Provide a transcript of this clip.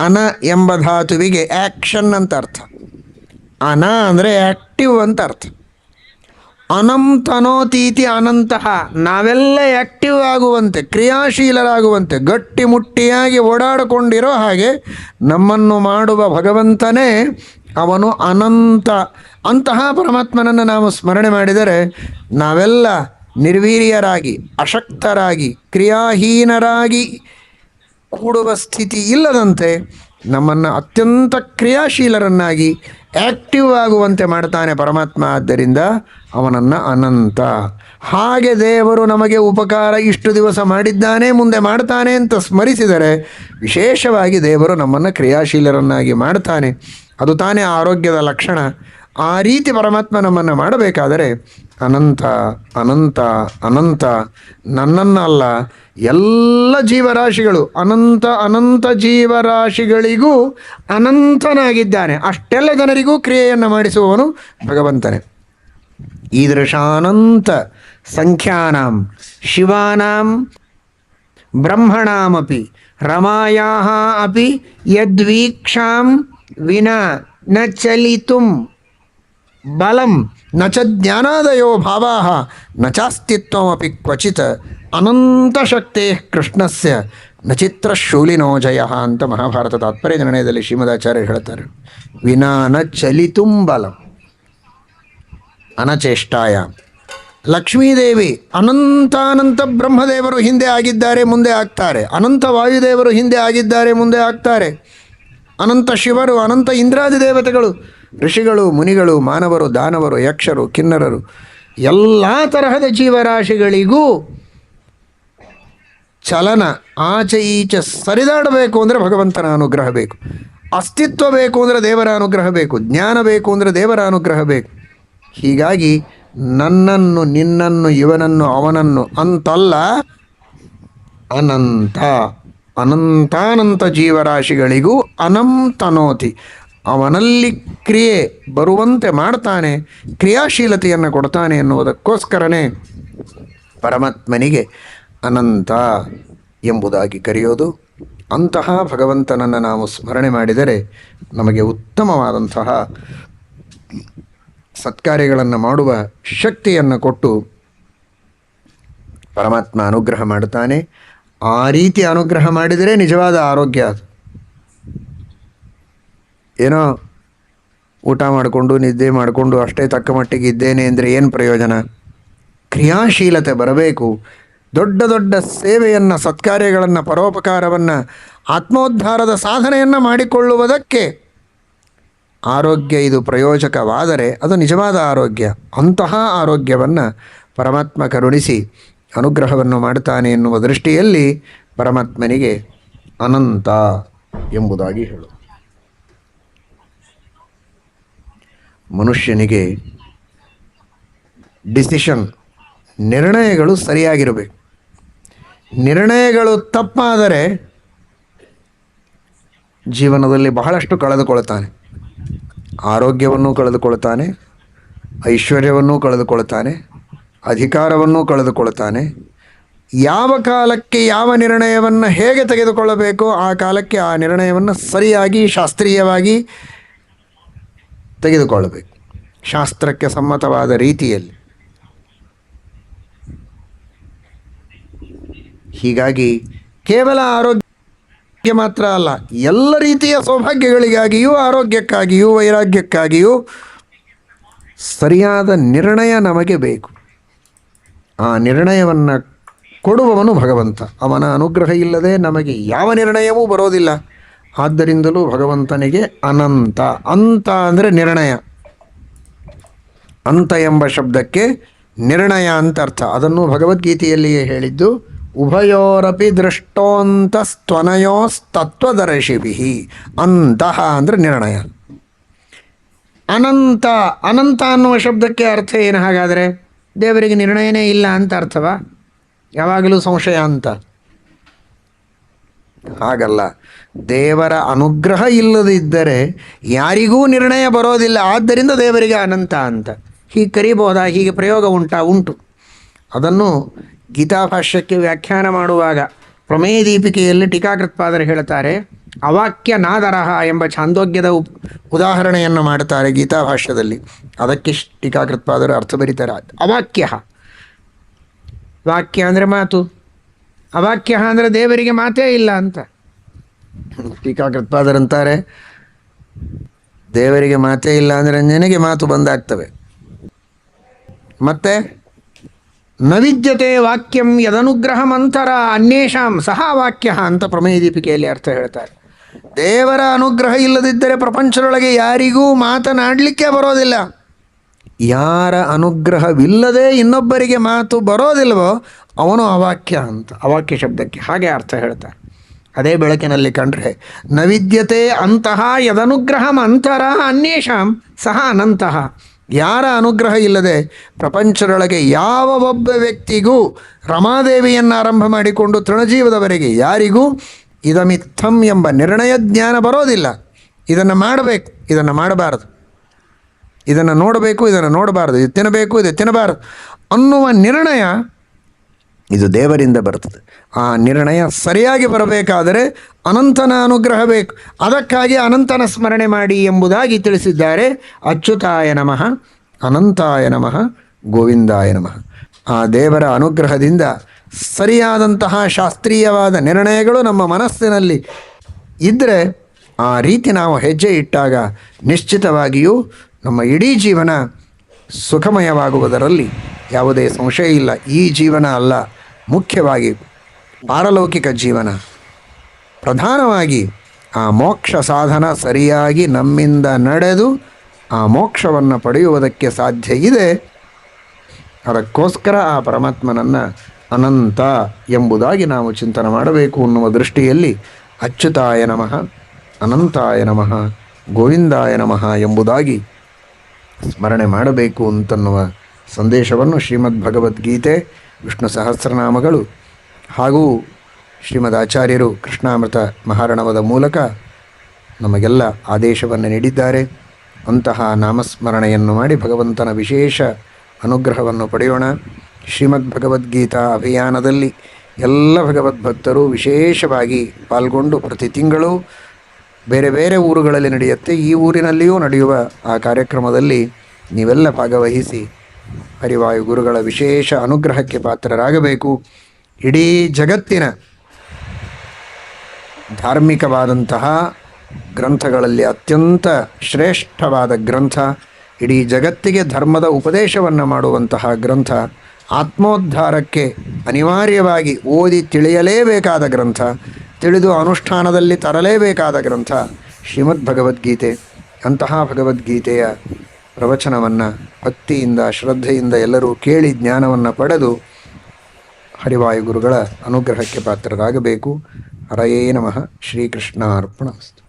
ಅನ ಎಂಬ ಧಾತುವಿಗೆ ಆ್ಯಕ್ಷನ್ ಅಂತ ಅರ್ಥ. ಅನ ಅಂದರೆ ಆ್ಯಕ್ಟಿವ್ ಅಂತ ಅರ್ಥ. ಅನಂತನೋತೀತಿ ಅನಂತಹ ನಾವೆಲ್ಲ ಆ್ಯಕ್ಟಿವ್ ಆಗುವಂತೆ, ಕ್ರಿಯಾಶೀಲರಾಗುವಂತೆ, ಗಟ್ಟಿಮುಟ್ಟಿಯಾಗಿ ಓಡಾಡಿಕೊಂಡಿರೋ ಹಾಗೆ ನಮ್ಮನ್ನು ಮಾಡುವ ಭಗವಂತನೇ ಅವನು ಅನಂತ. ಅಂತಹ ಪರಮಾತ್ಮನನ್ನು ನಾವು ಸ್ಮರಣೆ ಮಾಡಿದರೆ ನಾವೆಲ್ಲ ನಿರ್ವೀರ್ಯರಾಗಿ, ಅಶಕ್ತರಾಗಿ, ಕ್ರಿಯಾಹೀನರಾಗಿ ಕೂಡುವ ಸ್ಥಿತಿ ಇಲ್ಲದಂತೆ ನಮ್ಮನ್ನು ಅತ್ಯಂತ ಕ್ರಿಯಾಶೀಲರನ್ನಾಗಿ ಆ್ಯಕ್ಟಿವ್ ಆಗುವಂತೆ ಮಾಡ್ತಾನೆ ಪರಮಾತ್ಮ. ಆದ್ದರಿಂದ ಅವನನ್ನು ಅನಂತ. ಹಾಗೆ ದೇವರು ನಮಗೆ ಉಪಕಾರ ಇಷ್ಟು ದಿವಸ ಮಾಡಿದ್ದಾನೆ, ಮುಂದೆ ಮಾಡ್ತಾನೆ ಅಂತ ಸ್ಮರಿಸಿದರೆ ವಿಶೇಷವಾಗಿ ದೇವರು ನಮ್ಮನ್ನು ಕ್ರಿಯಾಶೀಲರನ್ನಾಗಿ ಮಾಡ್ತಾನೆ. ಅದು ತಾನೇ ಆರೋಗ್ಯದ ಲಕ್ಷಣ. ಆ ರೀತಿ ಪರಮಾತ್ಮ ನಮ್ಮನ್ನು ಮಾಡಬೇಕಾದರೆ ಅನಂತ ಅನಂತ ಅನಂತ ನನ್ನನ್ನಲ್ಲ ಎಲ್ಲ ಜೀವರಾಶಿಗಳು, ಅನಂತ ಅನಂತ ಜೀವರಾಶಿಗಳಿಗೂ ಅನಂತನಾಗಿದ್ದಾನೆ. ಅಷ್ಟೆಲ್ಲ ಜನರಿಗೂ ಕ್ರಿಯೆಯನ್ನು ಮಾಡಿಸುವವನು ಭಗವಂತನೇ. ಈದೃಶಾನಂತ ಸಂಖ್ಯಾನಾಂ, ಶಿವಾನಾಂ, ಬ್ರಹ್ಮಣಾಮಪಿ ರಮಾಯಾ ಅಪಿ, ಯದ್ವೀಕ್ಷಾಂ, ವಿನಾ, ನ ಚಲಿತುಂ. ಬಲಂ ನ ಚ ಜ್ಞಾನಾದಯೋ ಭಾವಾ ನ ಕ್ವಚಿತ ಅನಂತಶಕ್ತೇ ಕೃಷ್ಣಸ್ಯ ನಚಿತ್ರ ಶೂಲಿನೋ ಜಯ ಅಂತ ಮಹಾಭಾರತ ತಾತ್ಪರ್ಯ ನಿರ್ಣಯದಲ್ಲಿ ಶ್ರೀಮದಾಚಾರ್ಯರು ಹೇಳ್ತಾರೆ. ವಿನಾ ನ ಚಲಿತುಂ ಬಲಂ, ಅನಚೇಷ್ಟಾಯ। ಲಕ್ಷ್ಮೀದೇವಿ ಅನಂತಾನಂತ ಬ್ರಹ್ಮದೇವರು ಹಿಂದೆ ಆಗಿದ್ದಾರೆ, ಮುಂದೆ ಆಗ್ತಾರೆ। ಅನಂತ ವಾಯುದೇವರು ಹಿಂದೆ ಆಗಿದ್ದಾರೆ, ಮುಂದೆ ಆಗ್ತಾರೆ। ಅನಂತ ಶಿವರು, ಅನಂತ ಇಂದ್ರಾದಿ ದೇವತೆಗಳು ಋಷಿಗಳು, ಮುನಿಗಳು, ಮಾನವರು, ದಾನವರು, ಯಕ್ಷರು, ಕಿನ್ನರರು, ಎಲ್ಲ ತರಹದ ಜೀವರಾಶಿಗಳಿಗೂ ಚಲನ, ಆಚೆ ಈಚೆ ಸರಿದಾಡಬೇಕು ಅಂದರೆ ಭಗವಂತನ ಅನುಗ್ರಹ ಬೇಕು. ಅಸ್ತಿತ್ವ ಬೇಕು ಅಂದರೆ ದೇವರ ಅನುಗ್ರಹ ಬೇಕು. ಜ್ಞಾನ ಬೇಕು ಅಂದರೆ ದೇವರ ಅನುಗ್ರಹ ಬೇಕು. ಹೀಗಾಗಿ ನನ್ನನ್ನು, ನಿನ್ನನ್ನು, ಇವನನ್ನು, ಅವನನ್ನು ಅಂತಲ್ಲ ಅನಂತ, ಅನಂತಾನಂತ ಜೀವರಾಶಿಗಳಿಗೂ ಅನಂತನೋತಿ. ಅವನಲ್ಲಿ ಕ್ರಿಯೆ ಬರುವಂತೆ ಮಾಡ್ತಾನೆ, ಕ್ರಿಯಾಶೀಲತೆಯನ್ನು ಕೊಡ್ತಾನೆ ಎನ್ನುವುದಕ್ಕೋಸ್ಕರನೇ ಪರಮಾತ್ಮನಿಗೆ ಅನಂತ ಎಂಬುದಾಗಿ ಕರೆಯೋದು. ಅಂತಹ ಭಗವಂತನನ್ನು ನಾವು ಸ್ಮರಣೆ ಮಾಡಿದರೆ ನಮಗೆ ಉತ್ತಮವಾದಂತಹ ಸತ್ಕಾರ್ಯಗಳನ್ನು ಮಾಡುವ ಶಕ್ತಿಯನ್ನು ಕೊಟ್ಟು ಪರಮಾತ್ಮ ಅನುಗ್ರಹ ಮಾಡುತ್ತಾನೆ ಆ ರೀತಿ ಅನುಗ್ರಹ ಮಾಡಿದರೆ ನಿಜವಾದ ಆರೋಗ್ಯ ಅದು. ಏನೋ ಊಟ ಮಾಡಿಕೊಂಡು, ನಿದ್ದೆ ಮಾಡಿಕೊಂಡು, ಅಷ್ಟೇ ತಕ್ಕ ಮಟ್ಟಿಗೆ ಇದ್ದೇನೆ ಅಂದರೆ ಏನು ಪ್ರಯೋಜನ? ಕ್ರಿಯಾಶೀಲತೆ ಬರಬೇಕು. ದೊಡ್ಡ ದೊಡ್ಡ ಸೇವೆಯನ್ನು, ಸತ್ಕಾರ್ಯಗಳನ್ನು, ಪರೋಪಕಾರವನ್ನು, ಆತ್ಮೋದ್ಧಾರದ ಸಾಧನೆಯನ್ನು ಮಾಡಿಕೊಳ್ಳುವುದಕ್ಕೆ ಆರೋಗ್ಯ ಇದು ಪ್ರಯೋಜಕವಾದರೆ ಅದು ನಿಜವಾದ ಆರೋಗ್ಯ. ಅಂತಹ ಆರೋಗ್ಯವನ್ನು ಪರಮಾತ್ಮ ಕರುಣಿಸಿ ಅನುಗ್ರಹವನ್ನು ಮಾಡುತ್ತಾನೆ ಎನ್ನುವ ದೃಷ್ಟಿಯಲ್ಲಿ ಪರಮಾತ್ಮನಿಗೆ ಅನಂತ ಎಂಬುದಾಗಿ ಹೇಳು. ಮನುಷ್ಯನಿಗೆ ಡಿಸಿಷನ್ ನಿರ್ಣಯಗಳು ಸರಿಯಾಗಿರಬೇಕು. ನಿರ್ಣಯಗಳು ತಪ್ಪಾದರೆ ಜೀವನದಲ್ಲಿ ಬಹಳಷ್ಟು ಕಳೆದುಕೊಳ್ತಾನೆ. ಆರೋಗ್ಯವನ್ನು ಕಳೆದುಕೊಳ್ತಾನೆ, ಐಶ್ವರ್ಯವನ್ನು ಕಳೆದುಕೊಳ್ತಾನೆ, ಅಧಿಕಾರವನ್ನು ಕಳೆದುಕೊಳ್ತಾನೆ. ಯಾವ ಕಾಲಕ್ಕೆ ಯಾವ ನಿರ್ಣಯವನ್ನು ಹೇಗೆ ತೆಗೆದುಕೊಳ್ಳಬೇಕು ಆ ಕಾಲಕ್ಕೆ ಆ ನಿರ್ಣಯವನ್ನು ಸರಿಯಾಗಿ ಶಾಸ್ತ್ರೀಯವಾಗಿ ತೆಗೆದುಕೊಳ್ಳಬೇಕು. ಶಾಸ್ತ್ರಕ್ಕೆ ಸಮ್ಮತವಾದ ರೀತಿಯಲ್ಲಿ. ಹೀಗಾಗಿ ಕೇವಲ ಆರೋಗ್ಯ ಮಾತ್ರ ಅಲ್ಲ, ಎಲ್ಲ ರೀತಿಯ ಸೌಭಾಗ್ಯಗಳಿಗಾಗಿಯೂ, ಆರೋಗ್ಯಕ್ಕಾಗಿಯೂ, ವೈರಾಗ್ಯಕ್ಕಾಗಿಯೂ ಸರಿಯಾದ ನಿರ್ಣಯ ನಮಗೆ ಬೇಕು. ಆ ನಿರ್ಣಯವನ್ನು ಕೊಡುವವನು ಭಗವಂತ. ಅವನ ಅನುಗ್ರಹ ಇಲ್ಲದೆ ನಮಗೆ ಯಾವ ನಿರ್ಣಯವೂ ಬರೋದಿಲ್ಲ. ಆದ್ದರಿಂದಲೂ ಭಗವಂತನಿಗೆ ಅನಂತ. ಅಂತ ಅಂದರೆ ನಿರ್ಣಯ. ಅಂತ ಎಂಬ ಶಬ್ದಕ್ಕೆ ನಿರ್ಣಯ ಅಂತ ಅರ್ಥ. ಅದನ್ನು ಭಗವದ್ಗೀತೆಯಲ್ಲಿಯೇ ಹೇಳಿದ್ದು, ಉಭಯೋರಪಿ ದೃಷ್ಟೋಂತಸ್ತ್ವನಯೋಸ್ತತ್ವದರ್ಶಿಭಿ. ಅಂತಹ ಅಂದರೆ ನಿರ್ಣಯ. ಅನಂತ ಅನಂತ ಅನ್ನುವ ಶಬ್ದಕ್ಕೆ ಅರ್ಥ ಏನು ಹಾಗಾದರೆ? ದೇವರಿಗೆ ನಿರ್ಣಯನೇ ಇಲ್ಲ ಅಂತ ಅರ್ಥವಾ? ಯಾವಾಗಲೂ ಸಂಶಯ ಅಂತ. ಹಾಗಲ್ಲ. ದೇವರ ಅನುಗ್ರಹ ಇಲ್ಲದಿದ್ದರೆ ಯಾರಿಗೂ ನಿರ್ಣಯ ಬರೋದಿಲ್ಲ. ಆದ್ದರಿಂದ ದೇವರಿಗೆ ಅನಂತ ಅಂತ. ಹೀಗೆ ಕರಿಬೋದಾ? ಹೀಗೆ ಪ್ರಯೋಗ ಉಂಟಾ? ಉಂಟು. ಅದನ್ನು ಗೀತಾಭಾಷ್ಯಕ್ಕೆ ವ್ಯಾಖ್ಯಾನ ಮಾಡುವಾಗ ಪ್ರಮೇಯ ದೀಪಿಕೆಯಲ್ಲಿ ಟೀಕಾಕೃತ್ಪಾದರು ಹೇಳ್ತಾರೆ ಅವಾಕ್ಯ ನಾದರಹ ಎಂಬ ಛಾಂದೋಗ್ಯದ ಉದಾಹರಣೆಯನ್ನು ಮಾಡ್ತಾರೆ ಗೀತಾಭಾಷ್ಯದಲ್ಲಿ ಅದಕ್ಕೆ ಟೀಕಾಕೃತ್ಪಾದರು ಅರ್ಥ ಬರೀತಾರೆ ಅವಾಕ್ಯ ವಾಕ್ಯ ಅಂದರೆ ಮಾತು. ಅವಾಕ್ಯ ಅಂದರೆ ದೇವರಿಗೆ ಮಾತೇ ಇಲ್ಲ ಅಂತ. ಟೀಕಾಕೃತ್ಪಾದರಂತಾರೆ ದೇವರಿಗೆ ಮಾತೇ ಇಲ್ಲ ಅಂದರೆ ನಿನಗೆ ಮಾತು ಬಂದಾಗ್ತವೆ. ಮತ್ತೆ, ನವಿದ್ಯತೆ ವಾಕ್ಯಂ ಯದನುಗ್ರಹ ಮಂತರ ಅನ್ಯೇಷಾಂ ಸಹ ವಾಕ್ಯ ಅಂತ ಪ್ರಮೇಯ ದೀಪಿಕೆಯಲ್ಲಿ ಅರ್ಥ ಹೇಳ್ತಾರೆ. ದೇವರ ಅನುಗ್ರಹ ಇಲ್ಲದಿದ್ದರೆ ಪ್ರಪಂಚದೊಳಗೆ ಯಾರಿಗೂ ಮಾತನಾಡಲಿಕ್ಕೆ ಬರೋದಿಲ್ಲ. ಯಾರ ಅನುಗ್ರಹವಿಲ್ಲದೆ ಇನ್ನೊಬ್ಬರಿಗೆ ಮಾತು ಬರೋದಿಲ್ವೋ ಅವನು ಅವಾಕ್ಯ ಅಂತ, ಅವಾಕ್ಯ ಶಬ್ದಕ್ಕೆ ಹಾಗೆ ಅರ್ಥ ಹೇಳ್ತಾರೆ. ಅದೇ ಬೆಳಕಿನಲ್ಲಿ ಕಂಡ್ರೆ, ನವಿದ್ಯತೆ ಅಂತಹ ಯದನುಗ್ರಹಂ ಅಂತರ ಅನ್ಯೇಷಾಂ ಸಹ ಅನಂತಹ ಯಾರ ಅನುಗ್ರಹ ಇಲ್ಲದೆ ಪ್ರಪಂಚದೊಳಗೆ ಯಾವ ಒಬ್ಬ ವ್ಯಕ್ತಿಗೂ ರಮಾದೇವಿಯನ್ನು ಆರಂಭ ಮಾಡಿಕೊಂಡು ತೃಣಜೀವದವರೆಗೆ ಯಾರಿಗೂ ಇದಮಿತ್ತಂ ಎಂಬ ನಿರ್ಣಯ ಜ್ಞಾನ ಬರೋದಿಲ್ಲ. ಇದನ್ನು ಮಾಡಬೇಕು, ಇದನ್ನು ಮಾಡಬಾರದು. ಇದನ್ನು ನೋಡಬೇಕು, ಇದನ್ನು ನೋಡಬಾರ್ದು, ಇದು ತಿನ್ನಬೇಕು, ಇದು ತಿನ್ನಬಾರ್ದು ಅನ್ನುವ ನಿರ್ಣಯ ಇದು ದೇವರಿಂದ ಬರ್ತದೆ. ಆ ನಿರ್ಣಯ ಸರಿಯಾಗಿ ಬರಬೇಕಾದರೆ ಅನಂತನ ಅನುಗ್ರಹ ಬೇಕು. ಅದಕ್ಕಾಗಿ ಅನಂತನ ಸ್ಮರಣೆ ಮಾಡಿ ಎಂಬುದಾಗಿ ತಿಳಿಸಿದ್ದಾರೆ. ಅಚ್ಯುತಾಯ ನಮಃ, ಅನಂತಾಯ ನಮಃ, ಗೋವಿಂದಾಯ ನಮಃ. ಆ ದೇವರ ಅನುಗ್ರಹದಿಂದ ಸರಿಯಾದಂತಹ ಶಾಸ್ತ್ರೀಯವಾದ ನಿರ್ಣಯಗಳು ನಮ್ಮ ಮನಸ್ಸಿನಲ್ಲಿ ಇದ್ದರೆ ಆ ರೀತಿ ನಾವು ಹೆಜ್ಜೆ ಇಟ್ಟಾಗ ನಿಶ್ಚಿತವಾಗಿಯೂ ನಮ್ಮ ಇಡೀ ಜೀವನ ಸುಖಮಯವಾಗುವುದರಲ್ಲಿ ಯಾವುದೇ ಸಂಶಯ ಇಲ್ಲ. ಈ ಜೀವನ ಅಲ್ಲ, ಮುಖ್ಯವಾಗಿ ಪಾರಲೌಕಿಕ ಜೀವನ. ಪ್ರಧಾನವಾಗಿ ಆ ಮೋಕ್ಷ ಸಾಧನ ಸರಿಯಾಗಿ ನಮ್ಮಿಂದ ನಡೆದು ಆ ಮೋಕ್ಷವನ್ನು ಪಡೆಯುವುದಕ್ಕೆ ಸಾಧ್ಯ ಇದೆ. ಅದಕ್ಕೋಸ್ಕರ ಆ ಪರಮಾತ್ಮನನ್ನು ಅನಂತ ಎಂಬುದಾಗಿ ನಾವು ಚಿಂತನೆ ಮಾಡಬೇಕು ಅನ್ನುವ ದೃಷ್ಟಿಯಲ್ಲಿ ಅಚ್ಯುತಾಯ ನಮಃ, ಅನಂತಾಯ ನಮಃ, ಗೋವಿಂದಾಯ ನಮಃ ಎಂಬುದಾಗಿ ಸ್ಮರಣೆ ಮಾಡಬೇಕು ಅಂತನ್ನುವ ಸಂದೇಶವನ್ನು ಶ್ರೀಮದ್ ಭಗವದ್ಗೀತೆ ವಿಷ್ಣು ಸಹಸ್ರನಾಮಗಳು ಹಾಗೂ ಶ್ರೀಮದ್ ಆಚಾರ್ಯರು ಕೃಷ್ಣಾಮೃತ ಮಹಾರಣವದ ಮೂಲಕ ನಮಗೆಲ್ಲ ಆದೇಶವನ್ನು ನೀಡಿದ್ದಾರೆ. ಅಂತಹ ನಾಮಸ್ಮರಣೆಯನ್ನು ಮಾಡಿ ಭಗವಂತನ ವಿಶೇಷ ಅನುಗ್ರಹವನ್ನು ಪಡೆಯೋಣ. ಶ್ರೀಮದ್ ಭಗವದ್ಗೀತಾ ಅಭಿಯಾನದಲ್ಲಿ ಎಲ್ಲ ಭಗವದ್ಭಕ್ತರು ವಿಶೇಷವಾಗಿ ಪಾಲ್ಗೊಂಡು ಪ್ರತಿ ತಿಂಗಳು ಬೇರೆ ಬೇರೆ ಊರುಗಳಲ್ಲಿ ನಡೆಯುತ್ತೆ. ಈ ಊರಿನಲ್ಲಿಯೂ ನಡೆಯುವ ಆ ಕಾರ್ಯಕ್ರಮದಲ್ಲಿ ನೀವೆಲ್ಲ ಭಾಗವಹಿಸಿ ಹರಿವಾಯು ಗುರುಗಳ ವಿಶೇಷ ಅನುಗ್ರಹಕ್ಕೆ ಪಾತ್ರರಾಗಬೇಕು. ಇಡೀ ಜಗತ್ತಿನ ಧಾರ್ಮಿಕವಾದಂತಹ ಗ್ರಂಥಗಳಲ್ಲಿ ಅತ್ಯಂತ ಶ್ರೇಷ್ಠವಾದ ಗ್ರಂಥ, ಇಡೀ ಜಗತ್ತಿಗೆ ಧರ್ಮದ ಉಪದೇಶವನ್ನು ಮಾಡುವಂತಹ ಗ್ರಂಥ, ಆತ್ಮೋದ್ಧಾರಕ್ಕೆ ಅನಿವಾರ್ಯವಾಗಿ ಓದಿ ತಿಳಿಯಲೇಬೇಕಾದ ಗ್ರಂಥ ತಿಳಿದು ಅನುಷ್ಠಾನದಲ್ಲಿ ತರಲೇಬೇಕಾದ ಗ್ರಂಥ ಶ್ರೀಮದ್ ಭಗವದ್ಗೀತೆ ಅಂತಹ ಭಗವದ್ಗೀತೆಯ ಪ್ರವಚನವನ್ನು ಭಕ್ತಿಯಿಂದ, ಶ್ರದ್ಧೆಯಿಂದ ಎಲ್ಲರೂ ಕೇಳಿ ಜ್ಞಾನವನ್ನು ಪಡೆದು ಹರಿವಾಯುಗುರುಗಳ ಅನುಗ್ರಹಕ್ಕೆ ಪಾತ್ರರಾಗಬೇಕು. ಹರಯೇ ನಮಃ. ಶ್ರೀಕೃಷ್ಣ ಅರ್ಪಣಮಸ್ತು